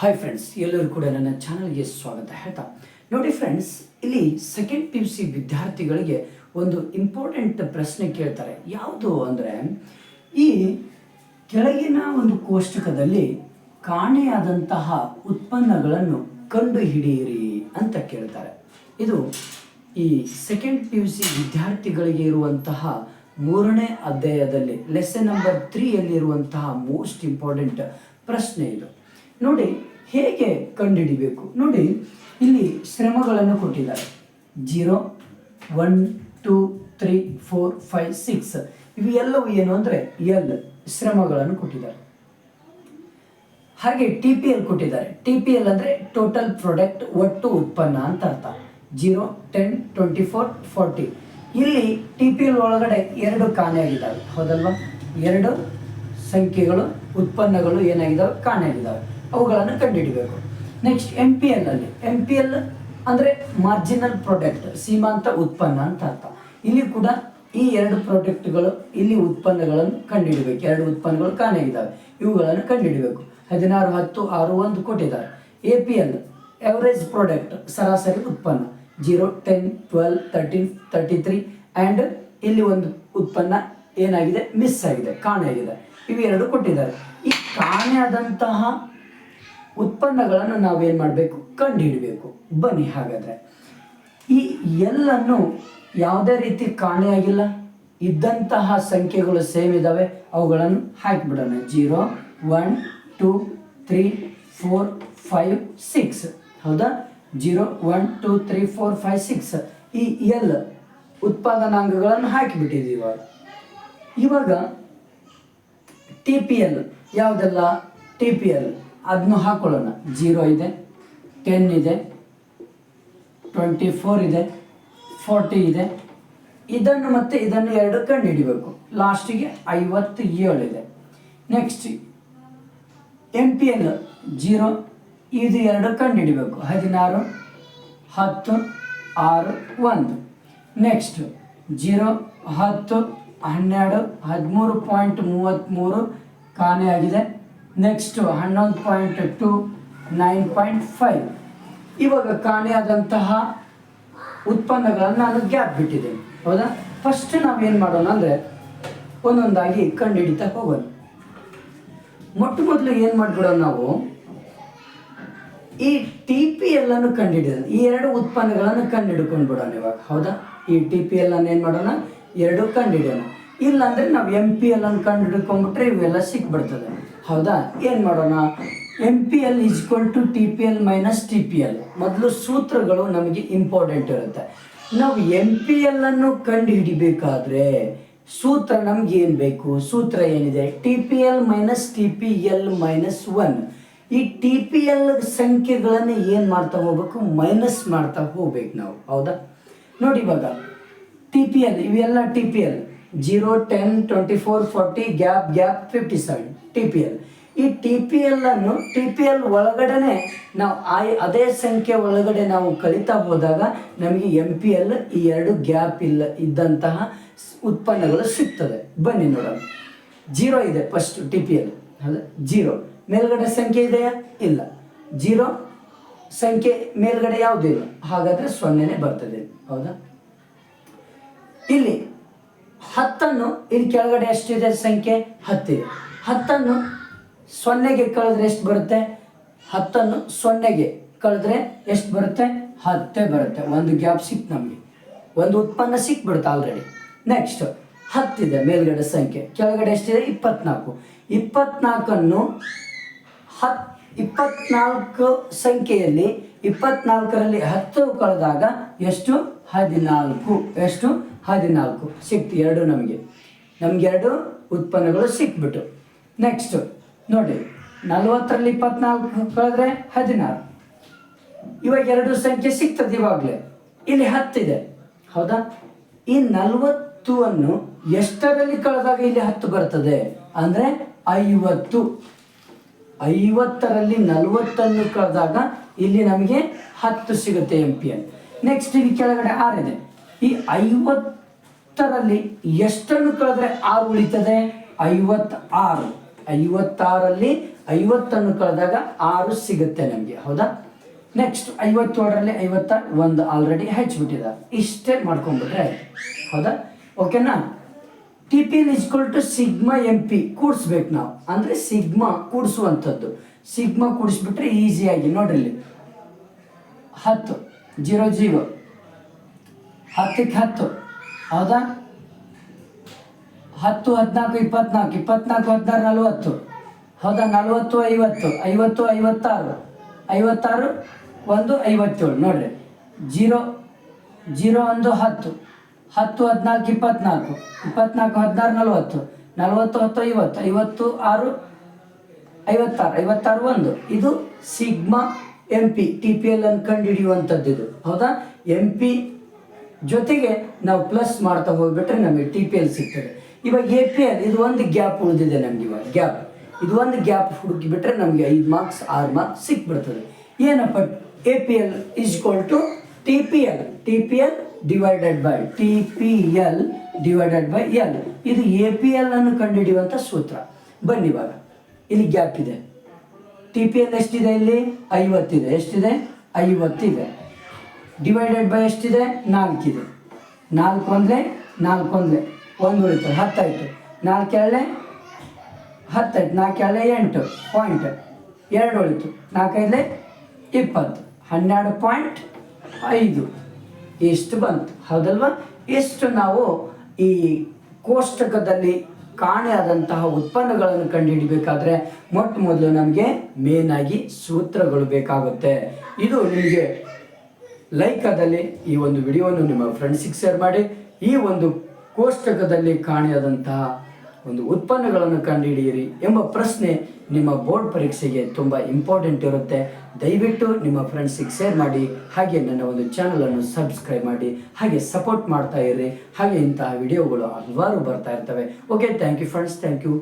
Hi friends ಎಲ್ಲರೂ ಕೂಡ ನನ್ನ ಚಾನಲ್ಗೆ ಸ್ವಾಗತ ಹೇಳ್ತಾ. ನೋಡಿ ಫ್ರೆಂಡ್ಸ್ ಇಲ್ಲಿ ಸೆಕೆಂಡ್ ಪಿ ಯು ಸಿ ವಿದ್ಯಾರ್ಥಿಗಳಿಗೆ ಒಂದು ಇಂಪಾರ್ಟೆಂಟ್ ಪ್ರಶ್ನೆ ಕೇಳ್ತಾರೆ. ಯಾವುದು ಅಂದರೆ, ಈ ಕೆಳಗಿನ ಒಂದು ಕೋಷ್ಟಕದಲ್ಲಿ ಕಾಣೆಯಾದಂತಹ ಉತ್ಪನ್ನಗಳನ್ನು ಕಂಡು ಹಿಡಿಯಿರಿ ಅಂತ ಕೇಳ್ತಾರೆ. ಇದು ಈ ಸೆಕೆಂಡ್ ಪಿ ಯು ಸಿ ವಿದ್ಯಾರ್ಥಿಗಳಿಗೆ ಇರುವಂತಹ ಮೂರನೇ ಅಧ್ಯಾಯದಲ್ಲಿ ಲೆಸನ್ ನಂಬರ್ ತ್ರೀಯಲ್ಲಿರುವಂತಹ ಮೋಸ್ಟ್ ಇಂಪಾರ್ಟೆಂಟ್ ಪ್ರಶ್ನೆ ಇದು. ನೋಡಿ ಹೇಗೆ ಕಂಡುಹಿಡಿಬೇಕು? ನೋಡಿ, ಇಲ್ಲಿ ಶ್ರಮಗಳನ್ನು ಕೊಟ್ಟಿದ್ದಾರೆ. Zero one two three four five six ಇವು ಎಲ್ಲವೂ ಏನು ಅಂದರೆ ಎಲ್ ಶ್ರಮಗಳನ್ನು ಕೊಟ್ಟಿದ್ದಾರೆ. ಹಾಗೆ ಟಿ ಪಿ ಎಲ್ ಕೊಟ್ಟಿದ್ದಾರೆ. ಟಿ ಪಿ ಎಲ್ ಅಂದರೆ ಟೋಟಲ್ ಪ್ರಾಡಕ್ಟ್ ಒಟ್ಟು ಉತ್ಪನ್ನ ಅಂತ ಅರ್ಥ. Zero ten twenty four forty ಇಲ್ಲಿ ಟಿ ಪಿ ಎಲ್ ಒಳಗಡೆ ಎರಡು ಕಾಣೆಯಾಗಿದ್ದಾವೆ. ಹೌದಲ್ವಾ? ಎರಡು ಸಂಖ್ಯೆಗಳು, ಉತ್ಪನ್ನಗಳು ಏನಾಗಿದ್ದಾವೆ? ಕಾಣೆಯಾಗಿದ್ದಾವೆ. ಅವುಗಳನ್ನು ಕಂಡುಹಿಡಿಬೇಕು. ನೆಕ್ಸ್ಟ್ ಎಂ ಪಿ ಎಲ್ ಅಲ್ಲಿ. ಎಂ ಪಿ ಎಲ್ ಅಂದರೆ ಮಾರ್ಜಿನಲ್ ಪ್ರಾಡಕ್ಟ್ ಸೀಮಾಂತ ಉತ್ಪನ್ನ ಅಂತ ಅರ್ಥ. ಇಲ್ಲಿ ಕೂಡ ಈ ಎರಡು ಪ್ರಾಡಕ್ಟ್ಗಳು ಇಲ್ಲಿ ಉತ್ಪನ್ನಗಳನ್ನು ಕಂಡುಹಿಡಬೇಕು. ಎರಡು ಉತ್ಪನ್ನಗಳು ಕಾಣೆಯಾಗಿದ್ದಾವೆ ಇವುಗಳನ್ನು ಕಂಡುಹಿಡಬೇಕು. ಹದಿನಾರು, ಹತ್ತು, ಆರು, ಒಂದು ಕೊಟ್ಟಿದ್ದಾರೆ. A P L average product ಸರಾಸರಿ ಉತ್ಪನ್ನ. Zero ten twelve thirteen thirty three and ಇಲ್ಲಿ ಒಂದು ಉತ್ಪನ್ನ ಏನಾಗಿದೆ? ಮಿಸ್ ಆಗಿದೆ ಕಾಣೆಯಾಗಿದೆ ಇವೆರಡು ಕೊಟ್ಟಿದ್ದಾರೆ. ಈ ಕಾಣೆಯಾದಂತಹ ಉತ್ಪನ್ನಗಳನ್ನು ನಾವೇನು ಮಾಡಬೇಕು? ಕಂಡುಹಿಡಬೇಕು. ಬನ್ನಿ ಹಾಗಾದರೆ. ಈ ಎಲ್ಲನ್ನು ಯಾವುದೇ ರೀತಿ ಕಾಣೆಯಾಗಿಲ್ಲ ಇದ್ದಂತಹ ಸಂಖ್ಯೆಗಳು ಸೇಮ್ ಇದ್ದಾವೆ ಅವುಗಳನ್ನು ಹಾಕಿಬಿಡೋಣ. Zero, one, two, three, four, five, six. ಹೌದಾ? Zero, one, two, three, four, five, six. ಈ ಎಲ್ ಉತ್ಪಾದನಾಂಗಗಳನ್ನು ಹಾಕಿಬಿಟ್ಟಿದ್ದೀವಿ ಇವಾಗ. ಇವಾಗ ಟಿ ಪಿ ಎಲ್ ಯಾವುದೆಲ್ಲ? ಟಿ ಪಿ ಎಲ್ ಅದನ್ನು ಹಾಕೊಳ್ಳೋಣ. ಜೀರೋ ಇದೆ ಟೆನ್ ಇದೆ ಟ್ವೆಂಟಿ ಫೋರ್ ಇದೆ ಫೋರ್ಟಿ ಇದೆ. ಇದನ್ನು ಮತ್ತು ಇದನ್ನು ಎರಡು ಕಂಡು ಹಿಡಿಬೇಕು ಲಾಸ್ಟಿಗೆ ಐವತ್ತು ಇದೆ. Next M P L zero ಇದು ಎರಡು ಕಂಡು ಹಿಡಿಬೇಕು ಹದಿನಾರು, ಹತ್ತು, ಆರು, ಒಂದು. ನೆಕ್ಸ್ಟ್ ಜೀರೋ ಹತ್ತು, ಹನ್ನೆರಡು, ಹದಿಮೂರು ಪಾಯಿಂಟ್ ಮೂವತ್ತ್ಮೂರು ಕಾಣೆಯಾಗಿದೆ ನೆಕ್ಸ್ಟು ಹನ್ನೊಂದು point two nine point five ಇವಾಗ ಕಾಣೆಯಾದಂತಹ ಉತ್ಪನ್ನಗಳನ್ನು ನಾನು ಗ್ಯಾಪ್ ಬಿಟ್ಟಿದ್ದೇನೆ. ಹೌದಾ? ಫಸ್ಟ್ ನಾವೇನು ಮಾಡೋಣ ಅಂದರೆ ಒಂದೊಂದಾಗಿ ಕಂಡು ಹಿಡಿತಾ ಹೋಗೋಣ. ಮೊಟ್ಟ ಮೊದಲು ಏನು ಮಾಡಿಬಿಡೋಣ ನಾವು? ಈ ಟಿ ಪಿ ಕಂಡು ಕಂಡುಹಿಡಿಯೋಣ ಈ ಎರಡು ಉತ್ಪನ್ನಗಳನ್ನು ಕಂಡು ಹಿಡ್ಕೊಂಡು ಬಿಡೋಣ ಇವಾಗ. ಹೌದಾ? ಈ ಟಿ ಪಿ ಎಲ್ಲನ ಏನು ಮಾಡೋಣ? ಎರಡು ಕಂಡುಹಿಡಿಯೋಣ. ಇಲ್ಲಾಂದರೆ ನಾವು ಎಂ ಪಿ ಎಲ್ ಅನ್ನು ಕಂಡು ಹಿಡ್ಕೊಂಡ್ಬಿಟ್ರೆ ಇವೆಲ್ಲ ಸಿಕ್ಬಿಡ್ತದೆ. ಹೌದಾ? ಏನು ಮಾಡೋಣ? M P L equal to T P L minus T P L ಮೊದಲು ಸೂತ್ರಗಳು ನಮಗೆ ಇಂಪಾರ್ಟೆಂಟ್ ಇರುತ್ತೆ. ನಾವು ಎಂ ಪಿ ಎಲ್ ಅನ್ನು ಕಂಡು ಹಿಡಿಬೇಕಾದ್ರೆ ಸೂತ್ರ ನಮ್ಗೆ ಏನು ಬೇಕು? ಸೂತ್ರ ಏನಿದೆ? T P L minus T P L minus one ಈ ಟಿ ಪಿ ಎಲ್ ಸಂಖ್ಯೆಗಳನ್ನು ಏನು ಮಾಡ್ತಾ ಹೋಗ್ಬೇಕು? ಮೈನಸ್ ಮಾಡ್ತಾ ಹೋಗ್ಬೇಕು ನಾವು. ಹೌದಾ? ನೋಡಿ ಇವಾಗ ಟಿ ಪಿ ಎಲ್ ಇವೆಲ್ಲ T P L zero ten twenty four forty gap gap fifty seven T P L ಈ ಟಿ ಪಿ ಎಲ್ಲನ್ನು ಟಿ ಪಿ ಎಲ್ ಒಳಗಡೆ ನಾವು ಆ ಅದೇ ಸಂಖ್ಯೆ ಒಳಗಡೆ ನಾವು ಕಲಿತಾ ಹೋದಾಗ ನಮಗೆ ಎಂ ಪಿ ಎಲ್ ಈ ಎರಡು ಗ್ಯಾಪ್ ಇಲ್ಲ, ಇದ್ದಂತಹ ಉತ್ಪನ್ನಗಳು ಸಿಗ್ತದೆ. ಬನ್ನಿ ನೋಡೋಣ. ಜೀರೋ ಇದೆ ಫಸ್ಟ್ ಟಿ ಪಿ ಎಲ್ ಅಲ್ಲ, ಜೀರೋ. ಮೇಲ್ಗಡೆ ಸಂಖ್ಯೆ ಇದೆಯಾ? ಇಲ್ಲ. ಜೀರೋ. ಸಂಖ್ಯೆ ಮೇಲ್ಗಡೆ ಯಾವುದೂ ಇಲ್ಲ? ಹಾಗಾದರೆ ಸೊನ್ನೆನೇ ಬರ್ತದೆ. ಹೌದಾ? ಇಲ್ಲಿ ಹತ್ತನ್ನು, ಇಲ್ಲಿ ಕೆಳಗಡೆ ಎಷ್ಟಿದೆ ಸಂಖ್ಯೆ? ಹತ್ತಿದೆ ಹತ್ತನ್ನು ಸೊನ್ನೆಗೆ ಕಳೆದ್ರೆ ಎಷ್ಟು ಬರುತ್ತೆ? ಹತ್ತನ್ನು ಸೊನ್ನೆಗೆ ಕಳೆದ್ರೆ ಎಷ್ಟು ಬರುತ್ತೆ? ಹತ್ತೇ ಬರುತ್ತೆ. ಒಂದು ಗ್ಯಾಪ್ ಸಿಕ್ ನಮಗೆ. ಒಂದು ಉತ್ಪನ್ನ ಸಿಕ್ಬಿಡುತ್ತೆ ಆಲ್ರೆಡಿ ನೆಕ್ಸ್ಟ್ ಹತ್ತಿದೆ ಮೇಲ್ಗಡೆ ಸಂಖ್ಯೆ. ಕೆಳಗಡೆ ಎಷ್ಟಿದೆ? ಇಪ್ಪತ್ನಾಲ್ಕು. ಇಪ್ಪತ್ನಾಲ್ಕನ್ನು ಹತ್, ಇಪ್ಪತ್ನಾಲ್ಕು ಸಂಖ್ಯೆಯಲ್ಲಿ, ಇಪ್ಪತ್ನಾಲ್ಕರಲ್ಲಿ ಹತ್ತು ಕಳೆದಾಗ ಎಷ್ಟು? ಹದಿನಾಲ್ಕು. ಎಷ್ಟು? ಹದಿನಾಲ್ಕು ಸಿಕ್ತು, ಎರಡು ನಮಗೆ. ನಮ್ಗೆ ಎರಡು ಉತ್ಪನ್ನಗಳು ಸಿಕ್ಬಿಟ್ಟು ನೆಕ್ಸ್ಟು ನೋಡಿ, ನಲವತ್ತರಲ್ಲಿ ಇಪ್ಪತ್ನಾಲ್ಕು ಕಳೆದ್ರೆ ಹದಿನಾರು. ಇವಾಗ ಎರಡು ಸಂಖ್ಯೆ ಸಿಗ್ತದೆ ಇವಾಗಲೇ. ಇಲ್ಲಿ ಹತ್ತಿದೆ. ಹೌದಾ? ಈ ನಲವತ್ತು ಅನ್ನು ಎಷ್ಟರಲ್ಲಿ ಕಳೆದಾಗ ಇಲ್ಲಿ ಹತ್ತು ಬರ್ತದೆ? ಅಂದರೆ ಐವತ್ತು. ಐವತ್ತರಲ್ಲಿ ನಲವತ್ತನ್ನು ಕಳೆದಾಗ ಇಲ್ಲಿ ನಮಗೆ ಹತ್ತು ಸಿಗುತ್ತೆ ಎಂ ಪಿ ಎನ್ ನೆಕ್ಸ್ಟ್ ಇಲ್ಲಿ ಕೆಳಗಡೆ ಆರಿದೆ ಈ ಐವತ್ತರಲ್ಲಿ ಎಷ್ಟನ್ನು ಕಳೆದ್ರೆ ಆರು ಉಳಿತದೆ? ಐವತ್ತಾರು. ಐವತ್ತಾರಲ್ಲಿ ಐವತ್ತನ್ನು ಕಳೆದಾಗ ಆರು ಸಿಗುತ್ತೆ ನಮಗೆ. ಹೌದಾ? ನೆಕ್ಸ್ಟ್ ಐವತ್ತೇಳರಲ್ಲಿ ಐವತ್ತ ಒಂದು ಆಲ್ರೆಡಿ ಹೆಚ್ಚಿಬಿಟ್ಟಿದ್ದಾರೆ ಇಷ್ಟೇ ಮಾಡ್ಕೊಂಡ್ಬಿಟ್ರೆ ಹೌದಾ? ಓಕೆನಾ T P L equal to sigma M P ಕೂಡಿಸ್ಬೇಕು ನಾವು. ಅಂದರೆ ಸಿಗ್ಮಾ ಕೂಡಿಸುವಂಥದ್ದು. ಸಿಗ್ಮಾ ಕೂಡಿಸ್ಬಿಟ್ರೆ ಈಸಿಯಾಗಿ ನೋಡ್ರಿ ಇಲ್ಲಿ. ಹತ್ತು. ಜೀರೋ ಜೀರೋ ಹತ್ತಕ್ಕೆ ಹತ್ತು. ಹೌದಾ? ಹತ್ತು, ಹದಿನಾಲ್ಕು, ಇಪ್ಪತ್ನಾಲ್ಕು ಇಪ್ಪತ್ನಾಲ್ಕು, ಹದಿನಾರು, ನಲವತ್ತು. ಹೌದಾ? ನಲವತ್ತು, ಐವತ್ತು. ಐವತ್ತು, ಐವತ್ತಾರು. ಐವತ್ತಾರು, ಒಂದು, ಐವತ್ತೇಳು. ನೋಡ್ರಿ. ಜೀರೋ ಜೀರೋ, ಒಂದು, ಹತ್ತು. ಹತ್ತು, ಹದಿನಾಲ್ಕು, ಇಪ್ಪತ್ನಾಲ್ಕು. ಇಪ್ಪತ್ನಾಲ್ಕು, ಹದಿನಾರು, ನಲವತ್ತು. ನಲವತ್ತು, ಹತ್ತು, ಐವತ್ತು. ಐವತ್ತು, ಆರು, ಐವತ್ತಾರು. ಐವತ್ತಾರು, ಒಂದು. ಇದು sigma M P, T P L ಅನ್ನು ಕಂಡುಹಿಡಿಯುವಂಥದ್ದು ಇದು. ಹೌದಾ? ಎಂ ಪಿ ಜೊತೆಗೆ ನಾವು ಪ್ಲಸ್ ಮಾಡ್ತಾ ಹೋಗ್ಬಿಟ್ರೆ ನಮಗೆ ಟಿ ಪಿ ಎಲ್ ಸಿಗ್ತದೆ. ಇವಾಗ ಎ ಪಿ ಎಲ್ ಇದು ಒಂದು ಗ್ಯಾಪ್ ಉಳಿದಿದೆ ನಮ್ಗೆ ಇವಾಗ ಗ್ಯಾಪ್ ಇದು ಒಂದು ಗ್ಯಾಪ್ ಹುಡುಕಿಬಿಟ್ರೆ ನಮಗೆ ಐದು ಮಾರ್ಕ್ಸ್ ಆರು ಮಾರ್ಕ್ಸ್ ಸಿಕ್ಬಿಡ್ತದೆ. ಏನಪ್ಪ A P L equal to T P L T P L divided by T P L divided by L ಇದು ಎ ಪಿ ಎಲ್ ಅನ್ನು ಕಂಡುಹಿಡಿಯುವಂಥ ಸೂತ್ರ. ಬನ್ನಿ ಇವಾಗ. ಇಲ್ಲಿ ಗ್ಯಾಪ್ ಇದೆ. ಟಿ ಪಿ ಎಲ್ ಎಷ್ಟಿದೆ ಇಲ್ಲಿ? ಐವತ್ತಿದೆ ಎಷ್ಟಿದೆ? ಐವತ್ತಿದೆ ಡಿವೈಡೆಡ್ ಬೈ ಎಷ್ಟಿದೆ? ನಾಲ್ಕಿದೆ. ನಾಲ್ಕು ಅಂದರೆ ನಾಲ್ಕು ಅಂದರೆ ಒಂದು ಉಳಿತು ಹತ್ತಾಯಿತು. ನಾಲ್ಕು ಎರಡೇ ಹತ್ತಾಯ್ತು. ನಾಲ್ಕು ಎರಡೇ ಎಂಟು. ಪಾಯಿಂಟ್ ಎರಡು ಉಳಿತು. ನಾಲ್ಕೈದಲೇ ಇಪ್ಪತ್ತು. ಹನ್ನೆರಡು ಪಾಯಿಂಟ್ ಐದು. ಇಷ್ಟು ಬಂತು? ಹೌದಲ್ವಾ? ಇಷ್ಟು ನಾವು ಈ ಕೋಷ್ಟಕದಲ್ಲಿ ಕಾಣೆಯಾದಂತಹ ಉತ್ಪನ್ನಗಳನ್ನು ಕಂಡುಹಿಡಿಬೇಕಾದ್ರೆ ಮೊಟ್ಟ ಮೊದಲು ನಮಗೆ ಮೇನ್ ಆಗಿ ಸೂತ್ರಗಳು ಬೇಕಾಗುತ್ತೆ. ಇದು ನಿಮಗೆ ಲೈಕದಲ್ಲಿ ಈ ಒಂದು ವಿಡಿಯೋವನ್ನು ನಿಮ್ಮ ಫ್ರೆಂಡ್ಸಿಗೆ ಶೇರ್ ಮಾಡಿ, ಈ ಒಂದು ಕೋಷ್ಟಕದಲ್ಲಿ ಕಾಣೆಯಾದಂತಹ ಒಂದು ಉತ್ಪನ್ನಗಳನ್ನು ಕಂಡುಹಿಡಿಯಿರಿ ಎಂಬ ಪ್ರಶ್ನೆ ನಿಮ್ಮ ಬೋರ್ಡ್ ಪರೀಕ್ಷೆಗೆ ತುಂಬ ಇಂಪಾರ್ಟೆಂಟ್ ಇರುತ್ತೆ. ದಯವಿಟ್ಟು ನಿಮ್ಮ ಫ್ರೆಂಡ್ಸಿಗೆ ಶೇರ್ ಮಾಡಿ, ಹಾಗೆ ನನ್ನ ಒಂದು ಚಾನಲನ್ನು ಸಬ್ಸ್ಕ್ರೈಬ್ ಮಾಡಿ, ಹಾಗೆ ಸಪೋರ್ಟ್ ಮಾಡ್ತಾ ಇರಿ ಹಾಗೆ ಇಂತಹ ವಿಡಿಯೋಗಳು ಹಲವಾರು ಬರ್ತಾ ಇರ್ತವೆ. Okay thank you friends thank you